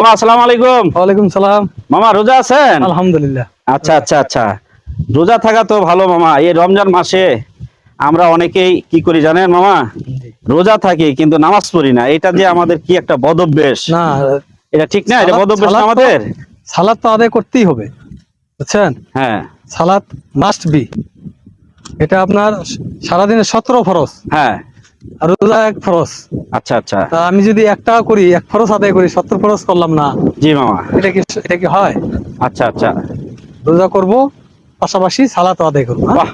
মামা আসসালামু আলাইকুম। ওয়ালাইকুম সালাম। মামা রোজা আছেন? আলহামদুলিল্লাহ। আচ্ছা আচ্ছা আচ্ছা। রোজা থাকা তো ভালো মামা। এই রমজান মাসে আমরা অনেকেই কি করি জানেন মামা? রোজা থাকি কিন্তু নামাজ পড়ি না। এটা যে আমাদের কি একটা বদভ্যেস? না এটা ঠিক না? এটা বদভ্যেস সালাত তো- আমাদের? সালাদ তো আদায় করতেই হবে বুঝছেন? হ্যাঁ। সালাদ মাস্ট বি এটা আপনার সারাদিনে সতেরো ফরজ। হ্যাঁ। রোজা এক ফরজ আচ্ছা আচ্ছা। তা আমি যদি একটা করি এক ফরজ আদায় করি সত্তর ফরজ করলাম না। জি মামা। এটা কি এটা কি হয়? আচ্ছা আচ্ছা। রোজা করব পাশাপাশি সালাত আদায় করব হ্যাঁ? বাহ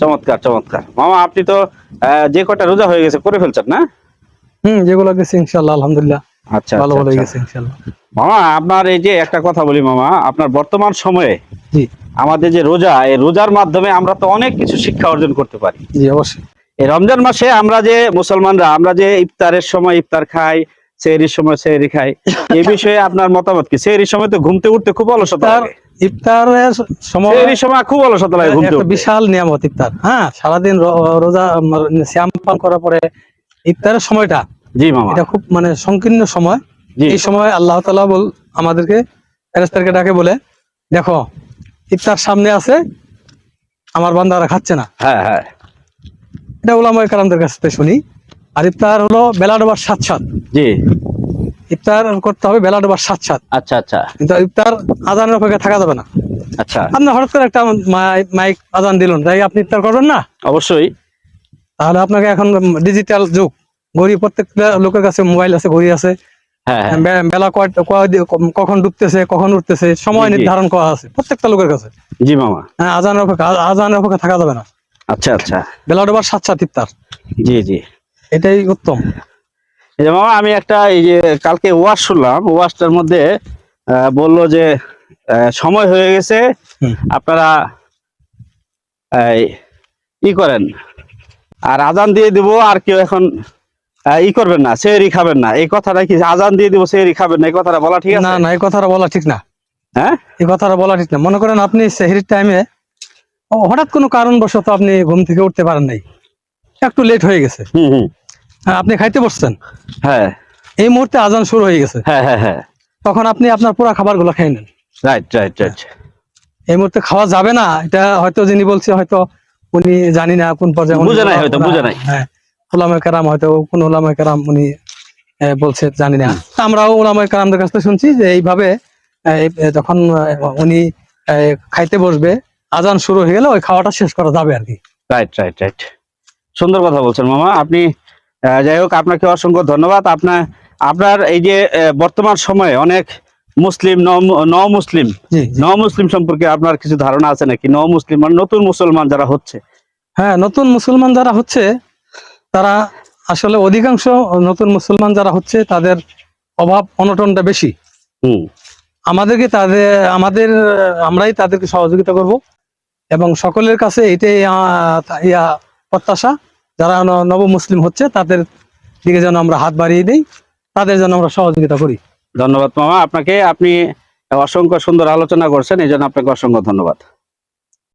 চমৎকার চমৎকার। মামা আপনি তো যে কটা রোজা হয়ে গেছে করে ফেলছেন না? হুম যেগুলো গেছে ইনশাল্লাহ আলহামদুলিল্লাহ। আচ্ছা ভালো আচ্ছা, ভালো আচ্ছা। গেছে ইনশাল্লাহ মামা আপনার এই যে একটা কথা বলি মামা আপনার বর্তমান সময়ে জি। আমাদের যে রোজা এই রোজার মাধ্যমে আমরা তো অনেক কিছু শিক্ষা অর্জন করতে পারি। জি অবশ্যই। এই রমজান মাসে আমরা যে মুসলমানরা আমরা যে ইফতারের সময় ইফতার খাই সেহরির সময় সেহরি খাই এ বিষয়ে আপনার মতামত কি? সেহরির সময় তো ঘুমতে উঠতে খুব অলসতা ইফতারের সময় সেহরির সময় খুব অলসতা লাগে ঘুমতে বিশাল নিয়ামত ইফতার হ্যাঁ? সারাদিন রোজা শ্যাম পান করার পরে ইফতারের সময়টা জি মামা। এটা খুব মানে সংকীর্ণ সময়। এই সময় আল্লাহ বল আমাদেরকে ডাকে বলে দেখো ইফতার সামনে আছে আমার বান্দারা খাচ্ছে না। হ্যাঁ হ্যাঁ। এটা ওলামায় কালামদের কাছ থেকে শুনি। আর ইফতার হলো বেলা ডোবার সাত সাত। জি। ইফতার করতে হবে বেলা ডোবার সাত সাত। আচ্ছা আচ্ছা। কিন্তু ইফতার আজানের অপেক্ষা থাকা যাবে না। আচ্ছা। আপনি হঠাৎ করে একটা মাইক আজান দিলেন তাই আপনি ইফতার করবেন না? অবশ্যই। তাহলে আপনাকে এখন ডিজিটাল যুগ। ঘড়ি প্রত্যেকটা লোকের কাছে মোবাইল আছে ঘড়ি আছে। হ্যাঁ হ্যাঁ। বেলা কখন ডুবতেছে কখন উঠতেছে সময়। নির্ধারণ করা আছে প্রত্যেকটা লোকের কাছে। জি মামা। হ্যাঁ আজানের অপেক্ষা আজানের অপেক্ষা থাকা যাবে না। আচ্ছা আচ্ছা। বেলা ডোবার সাত সাত ইফতার জি জি। এটাই উত্তম। মামা আমি একটা এই যে কালকে ওয়াশ শুনলাম ওয়াশটার মধ্যে বলল যে সময় হয়ে গেছে আপনারা ই করেন। আর আজান দিয়ে দিব আর কেউ এখন ই করবেন না সেহরি খাবেন না। এই কথাটা কি আজান দিয়ে দিব সেহরি খাবেন না এই কথাটা বলা ঠিক না না এই কথাটা বলা ঠিক না। হ্যাঁ? এই কথাটা বলা ঠিক না। মনে করেন আপনি সেহরির টাইমে হঠাৎ কোনো কারণবশত আপনি ঘুম থেকে উঠতে পারেন নাই। একটু লেট হয়ে গেছে। হ্যাঁ, আপনি খাইতে বসছেন? হ্যাঁ। এই মুহূর্তে আজান শুরু হয়ে গেছে। হ্যাঁ হ্যাঁ হ্যাঁ। তখন আপনি আপনার পুরো খাবারগুলো খেয়ে নেন। রাইট রাইট রাইট এই মুহূর্তে খাওয়া যাবে না এটা হয়তো যিনি বলছে হয়তো উনি জানি না কোন পর্যায়ে উনি- বুঝে নাই হয়তো, বুঝে নাই। হ্যাঁ ওলামায়ে কেরাম হয়তো কোন ওলামায়ে কেরাম উনি বলছে জানি না। আমরাও ওলামায় কারামদের কাছ থেকে শুনছি যে এইভাবে যখন উনি খাইতে বসবে আজান শুরু হয়ে গেলে ওই খাওয়াটা শেষ করা যাবে আর কি। রাইট রাইট রাইট সুন্দর কথা বলছেন মামা। আপনি যাই হোক আপনাকে অসংখ্য ধন্যবাদ। আপনার আপনার এই যে বর্তমান সময়ে অনেক মুসলিম ন মুসলিম। ন মুসলিম সম্পর্কে আপনার কিছু ধারণা আছে নাকি? ন মুসলিম মানে নতুন মুসলমান যারা হচ্ছে। হ্যাঁ নতুন মুসলমান যারা হচ্ছে তারা আসলে অধিকাংশ নতুন মুসলমান যারা হচ্ছে তাদের অভাব অনটনটা বেশি। হুম। আমাদেরকে তাদের আমাদের আমরাই তাদেরকে সহযোগিতা করব। এবং সকলের কাছে এটাই ইয়া, প্রত্যাশা। যারা নব মুসলিম হচ্ছে, তাদের দিকে যেন আমরা হাত বাড়িয়ে দিই, তাদের যেন আমরা সহযোগিতা করি। ধন্যবাদ মামা। আপনাকে আপনি অসংখ্য সুন্দর আলোচনা করছেন এই জন্য আপনাকে অসংখ্য ধন্যবাদ।